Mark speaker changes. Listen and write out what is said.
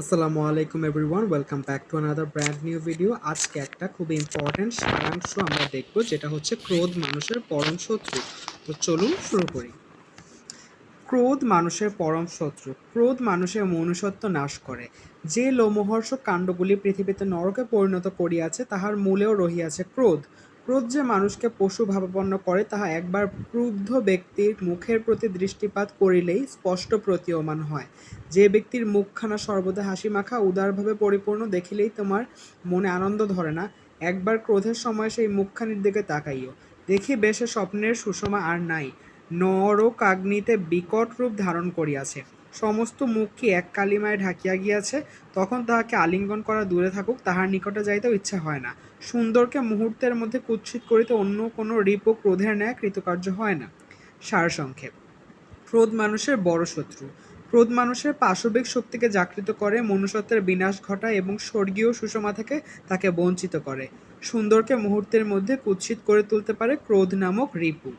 Speaker 1: আসসালামু আলাইকুম everyone welcome back to another brand new video আজকে একটা খুব ইম্পর্ট্যান্ট সারাংশ আমরা দেখব, যেটা হচ্ছে ক্রোধ মানুষের পরম শত্রু। তো চলুন শুরু করি। ক্রোধ মানুষের পরম শত্রু। ক্রোধ মানুষের মনুষ্যত্ব নাশ করে। যে লোমহর্ষক কাণ্ডগুলি পৃথিবীতে নরকে পরিণত করিয়াছে, তাহার মূলেও রহিয়াছে ক্রোধ। ক্রোধ যে মানুষকে পশু ভাবাপন্ন করে, তাহা একবার ক্রুদ্ধ ব্যক্তির মুখের প্রতি দৃষ্টিপাত করিলেই স্পষ্ট প্রতীয়মান হয়। যে ব্যক্তির মুখখানা সর্বদা হাসি মাখা উদারভাবে পরিপূর্ণ দেখিলেই তোমার মনে আনন্দ ধরে না। একবার ক্রোধের সময় সেই মুখখানির দিকে তাকাইও। দেখি বেশে স্বপ্নের সুষমা আর নাই, নরকাগ্নিতে বিকট রূপ ধারণ করিয়াছে। সমস্ত মুখকে এক কালিমায় ঢাকিয়া গিয়াছে, তখন তাহাকে আলিঙ্গন করা দূরে থাকুক, তাহার নিকটে যাইতেও ইচ্ছা হয় না। সুন্দরকে মুহূর্তের মধ্যে কুৎসিত করিতে অন্য কোনো রিপ ও ক্রোধের ন্যায় কৃতকার্য হয় না। সারসংক্ষেপ। ক্রোধ মানুষের বড় শত্রু। ক্রোধ মানুষের পাশবিক শক্তিকে জাগৃত করে, মনুষ্যত্বের বিনাশ ঘটায় এবং স্বর্গীয় সুষমা থেকে তাকে বঞ্চিত করে। সুন্দরকে মুহূর্তের মধ্যে কুৎসিত করে তুলতে পারে ক্রোধ নামক রিপু।